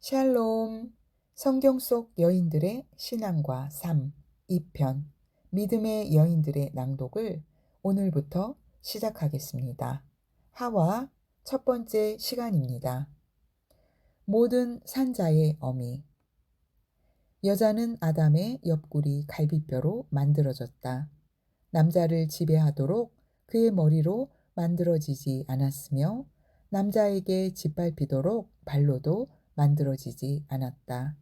샬롬. 성경 속 여인들의 신앙과 삶 2편 믿음의 여인들의 낭독을 오늘부터 시작하겠습니다. 하와 첫 번째 시간입니다. 모든 산자의 어미 여자는 아담의 옆구리 갈비뼈로 만들어졌다. 남자를 지배하도록 그의 머리로 만들어지지 않았으며 남자에게 짓밟히도록 발로도 만들어지지 않았다.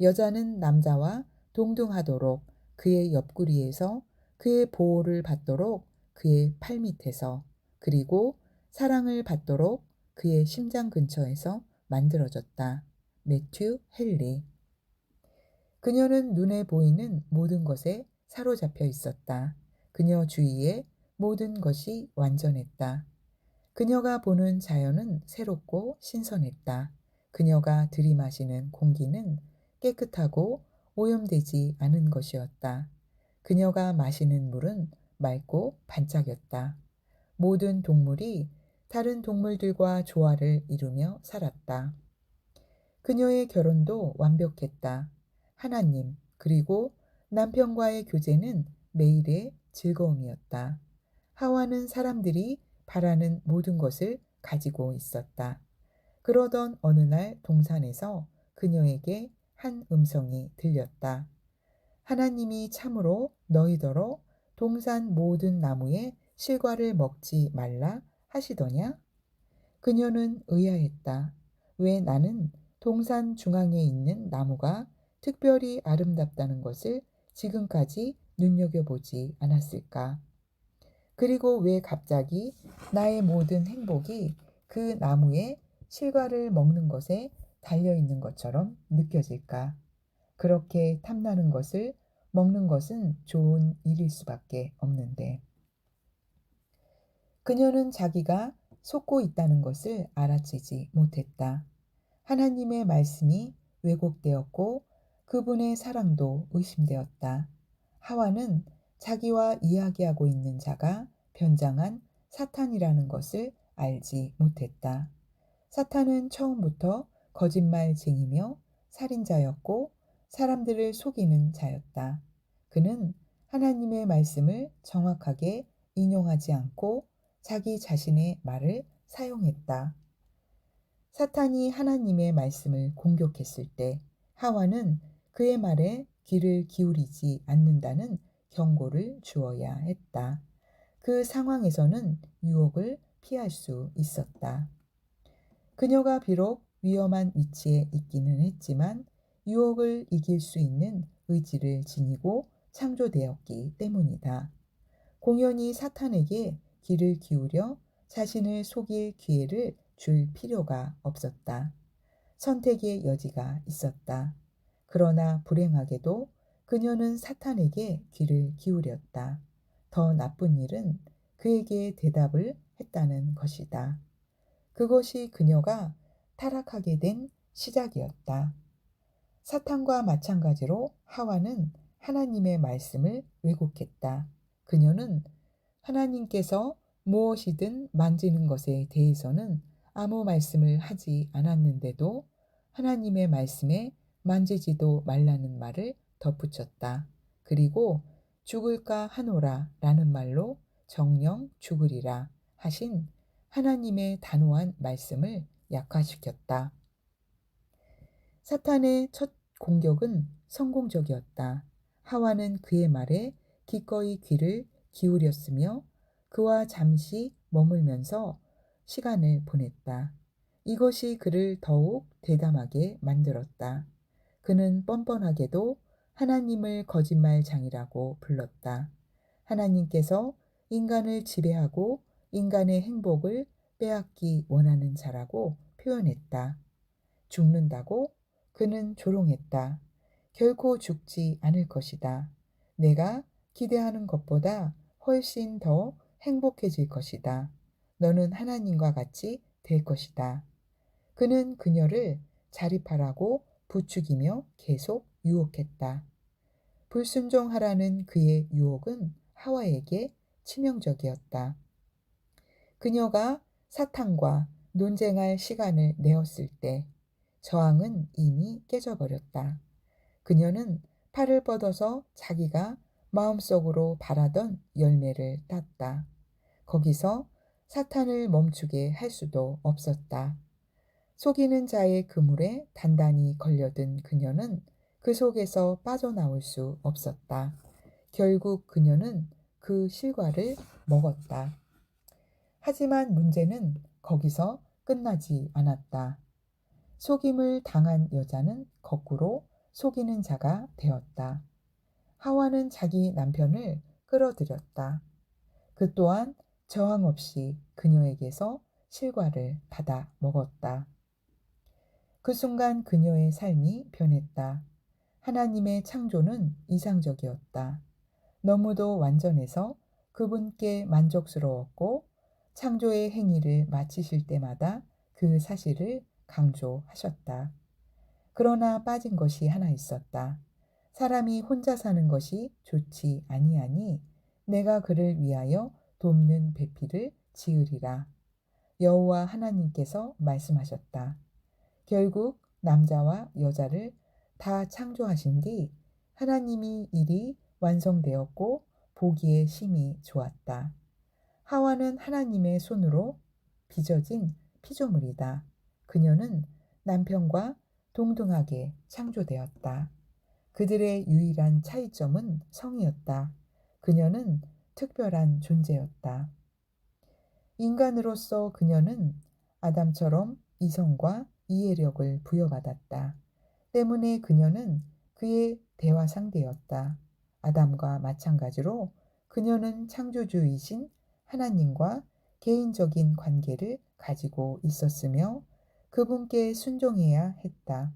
여자는 남자와 동등하도록 그의 옆구리에서 그의 보호를 받도록 그의 팔 밑에서 그리고 사랑을 받도록 그의 심장 근처에서 만들어졌다. 매튜 헨리 그녀는 눈에 보이는 모든 것에 사로잡혀 있었다. 그녀 주위에 모든 것이 완전했다. 그녀가 보는 자연은 새롭고 신선했다. 그녀가 들이마시는 공기는 깨끗하고 오염되지 않은 것이었다. 그녀가 마시는 물은 맑고 반짝였다. 모든 동물이 다른 동물들과 조화를 이루며 살았다. 그녀의 결혼도 완벽했다. 하나님, 그리고 남편과의 교제는 매일의 즐거움이었다. 하와는 사람들이 바라는 모든 것을 가지고 있었다. 그러던 어느 날 동산에서 그녀에게 한 음성이 들렸다. 하나님이 참으로 너희더러 동산 모든 나무의 실과를 먹지 말라 하시더냐? 그녀는 의아했다. 왜 나는 동산 중앙에 있는 나무가 특별히 아름답다는 것을 지금까지 눈여겨보지 않았을까? 그리고 왜 갑자기 나의 모든 행복이 그 나무의 실과를 먹는 것에 달려 있는 것처럼 느껴질까? 그렇게 탐나는 것을 먹는 것은 좋은 일일 수밖에 없는데. 그녀는 자기가 속고 있다는 것을 알아채지 못했다. 하나님의 말씀이 왜곡되었고 그분의 사랑도 의심되었다. 하와는 자기와 이야기하고 있는 자가 변장한 사탄이라는 것을 알지 못했다. 사탄은 처음부터 거짓말쟁이며 살인자였고 사람들을 속이는 자였다. 그는 하나님의 말씀을 정확하게 인용하지 않고 자기 자신의 말을 사용했다. 사탄이 하나님의 말씀을 공격했을 때 하와는 그의 말에 귀를 기울이지 않는다는 경고를 주어야 했다. 그 상황에서는 유혹을 피할 수 있었다. 그녀가 비록 위험한 위치에 있기는 했지만 유혹을 이길 수 있는 의지를 지니고 창조되었기 때문이다. 공연히 사탄에게 귀를 기울여 자신을 속일 기회를 줄 필요가 없었다. 선택의 여지가 있었다. 그러나 불행하게도 그녀는 사탄에게 귀를 기울였다. 더 나쁜 일은 그에게 대답을 했다는 것이다. 그것이 그녀가 타락하게 된 시작이었다. 사탄과 마찬가지로 하와는 하나님의 말씀을 왜곡했다. 그녀는 하나님께서 무엇이든 만지는 것에 대해서는 아무 말씀을 하지 않았는데도 하나님의 말씀에 만지지도 말라는 말을 덧붙였다. 그리고 죽을까 하노라 라는 말로 정령 죽으리라 하신 하나님의 단호한 말씀을 약화시켰다. 사탄의 첫 공격은 성공적이었다. 하와는 그의 말에 기꺼이 귀를 기울였으며 그와 잠시 머물면서 시간을 보냈다. 이것이 그를 더욱 대담하게 만들었다. 그는 뻔뻔하게도 하나님을 거짓말장이라고 불렀다. 하나님께서 인간을 지배하고 인간의 행복을 빼앗기 원하는 자라고 표현했다. 죽는다고 그는 조롱했다. 결코 죽지 않을 것이다. 내가 기대하는 것보다 훨씬 더 행복해질 것이다. 너는 하나님과 같이 될 것이다. 그는 그녀를 자립하라고 부추기며 계속 유혹했다. 불순종하라는 그의 유혹은 하와에게 치명적이었다. 그녀가 사탄과 논쟁할 시간을 내었을 때 저항은 이미 깨져버렸다. 그녀는 팔을 뻗어서 자기가 마음속으로 바라던 열매를 땄다. 거기서 사탄을 멈추게 할 수도 없었다. 속이는 자의 그물에 단단히 걸려든 그녀는 그 속에서 빠져나올 수 없었다. 결국 그녀는 그 실과를 먹었다. 하지만 문제는 거기서 끝나지 않았다. 속임을 당한 여자는 거꾸로 속이는 자가 되었다. 하와는 자기 남편을 끌어들였다. 그 또한 저항 없이 그녀에게서 실과를 받아 먹었다. 그 순간 그녀의 삶이 변했다. 하나님의 창조는 이상적이었다. 너무도 완전해서 그분께 만족스러웠고 창조의 행위를 마치실 때마다 그 사실을 강조하셨다. 그러나 빠진 것이 하나 있었다. 사람이 혼자 사는 것이 좋지 아니하니 내가 그를 위하여 돕는 배필을 지으리라. 여호와 하나님께서 말씀하셨다. 결국 남자와 여자를 다 창조하신 뒤 하나님이 일이 완성되었고 보기에 심히 좋았다. 하와는 하나님의 손으로 빚어진 피조물이다. 그녀는 남편과 동등하게 창조되었다. 그들의 유일한 차이점은 성이었다. 그녀는 특별한 존재였다. 인간으로서 그녀는 아담처럼 이성과 이해력을 부여받았다. 때문에 그녀는 그의 대화 상대였다. 아담과 마찬가지로 그녀는 창조주이신 하나님과 개인적인 관계를 가지고 있었으며 그분께 순종해야 했다.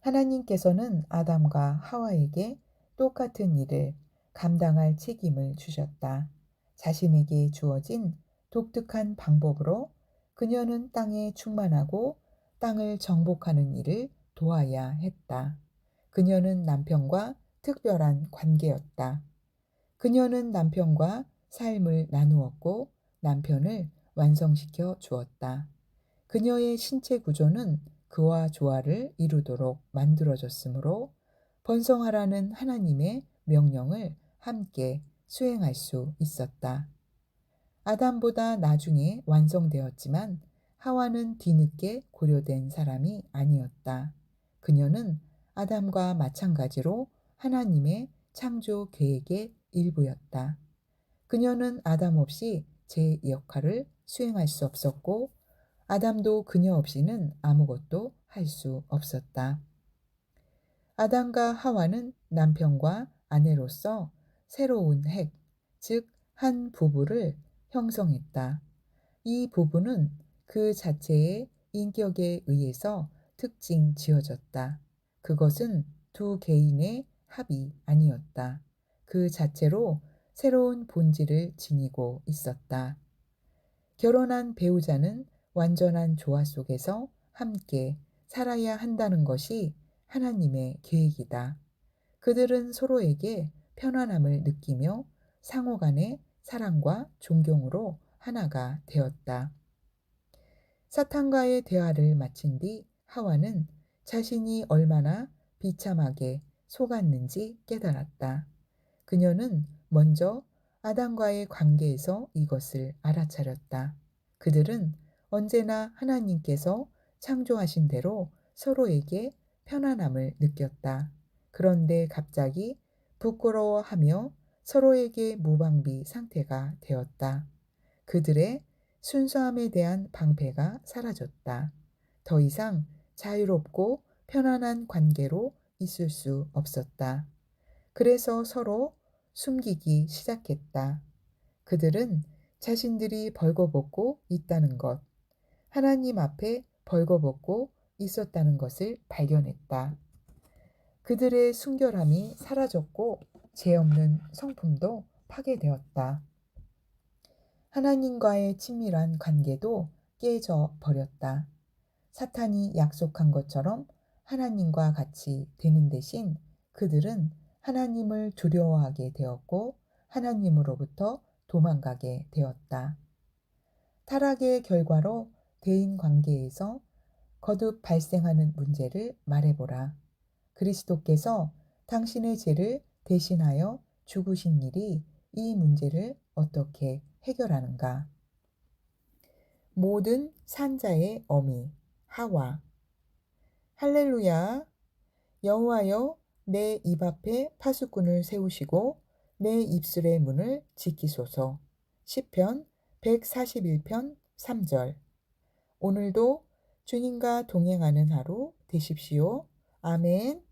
하나님께서는 아담과 하와에게 똑같은 일을 감당할 책임을 주셨다. 자신에게 주어진 독특한 방법으로 그녀는 땅에 충만하고 땅을 정복하는 일을 도와야 했다. 그녀는 남편과 특별한 관계였다. 그녀는 남편과 삶을 나누었고 남편을 완성시켜 주었다. 그녀의 신체 구조는 그와 조화를 이루도록 만들어졌으므로 번성하라는 하나님의 명령을 함께 수행할 수 있었다. 아담보다 나중에 완성되었지만 하와는 뒤늦게 고려된 사람이 아니었다. 그녀는 아담과 마찬가지로 하나님의 창조 계획의 일부였다. 그녀는 아담 없이 제 역할을 수행할 수 없었고 아담도 그녀 없이는 아무것도 할 수 없었다. 아담과 하와는 남편과 아내로서 새로운 핵, 즉, 한 부부를 형성했다. 이 부부는 그 자체의 인격에 의해서 특징 지어졌다. 그것은 두 개인의 합이 아니었다. 그 자체로 새로운 본질을 지니고 있었다. 결혼한 배우자는 완전한 조화 속에서 함께 살아야 한다는 것이 하나님의 계획이다. 그들은 서로에게 편안함을 느끼며 상호 간의 사랑과 존경으로 하나가 되었다. 사탄과의 대화를 마친 뒤 하와는 자신이 얼마나 비참하게 속았는지 깨달았다. 그녀는 먼저 아담과의 관계에서 이것을 알아차렸다. 그들은 언제나 하나님께서 창조하신 대로 서로에게 편안함을 느꼈다. 그런데 갑자기 부끄러워하며 서로에게 무방비 상태가 되었다. 그들의 순수함에 대한 방패가 사라졌다. 더 이상 자유롭고 편안한 관계로 있을 수 없었다. 그래서 서로 숨기기 시작했다. 그들은 자신들이 벌거벗고 있다는 것, 하나님 앞에 벌거벗고 있었다는 것을 발견했다. 그들의 순결함이 사라졌고 죄 없는 성품도 파괴되었다. 하나님과의 친밀한 관계도 깨져 버렸다. 사탄이 약속한 것처럼 하나님과 같이 되는 대신 그들은 하나님을 두려워하게 되었고 하나님으로부터 도망가게 되었다. 타락의 결과로 대인 관계에서 거듭 발생하는 문제를 말해보라. 그리스도께서 당신의 죄를 대신하여 죽으신 일이 이 문제를 어떻게 해결하는가? 모든 산자의 어미 하와 할렐루야 여호와여 내 입 앞에 파수꾼을 세우시고 내 입술의 문을 지키소서. 시편 141편 3절. 오늘도 주님과 동행하는 하루 되십시오. 아멘